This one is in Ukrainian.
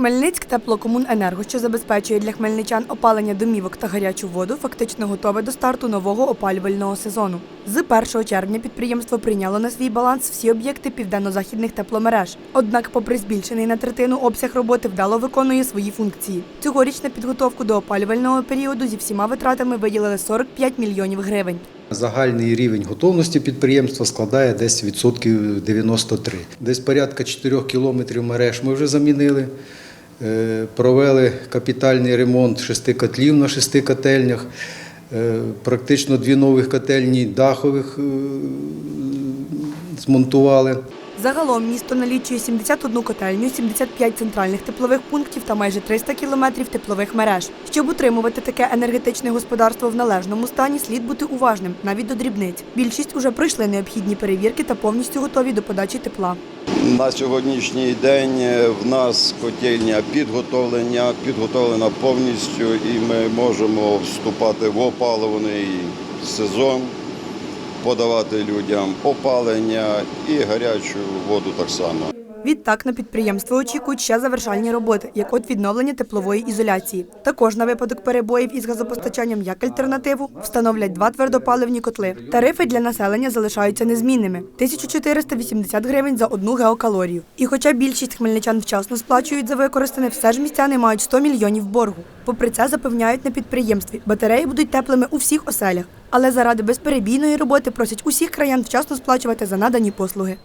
Хмельницьк теплокомуненерго, що забезпечує для хмельничан опалення домівок та гарячу воду, фактично готове до старту нового опалювального сезону. З 1 червня підприємство прийняло на свій баланс всі об'єкти південно-західних тепломереж. Однак, попри збільшений на третину обсяг роботи, вдало виконує свої функції. Цьогоріч на підготовку до опалювального періоду зі всіма витратами виділили 45 мільйонів гривень. Загальний рівень готовності підприємства складає десь відсотків 93. Десь порядка 4 кілометрів мереж ми вже замінили. Е, Провели капітальний ремонт шести котлів на шести котельнях. Е, Практично дві нових котельні дахових е, змонтували. Загалом місто налічує 71 котельню, 75 центральних теплових пунктів та майже 300 кілометрів теплових мереж. Щоб утримувати таке енергетичне господарство в належному стані, слід бути уважним, навіть до дрібниць. Більшість уже пройшли необхідні перевірки та повністю готові до подачі тепла. На сьогоднішній день е, в нас котельня підготовлення, підготовлена повністю, і ми можемо вступати в опалюваний сезон, подавати людям опалення і гарячу воду так само. Відтак на підприємство очікують ще завершальні роботи, як от відновлення теплової ізоляції. Також на випадок перебоїв із газопостачанням як альтернативу встановлять два твердопаливні котли. Тарифи для населення залишаються незмінними 1480 гривень за одну геокалорію. І хоча більшість хмельничан вчасно сплачують за використане, все ж містяни мають 100 мільйонів боргу. Попри це запевняють на підприємстві, батареї будуть теплими у всіх оселях. Але заради безперебійної роботи просять усіх краян вчасно сплачувати за надані послуги.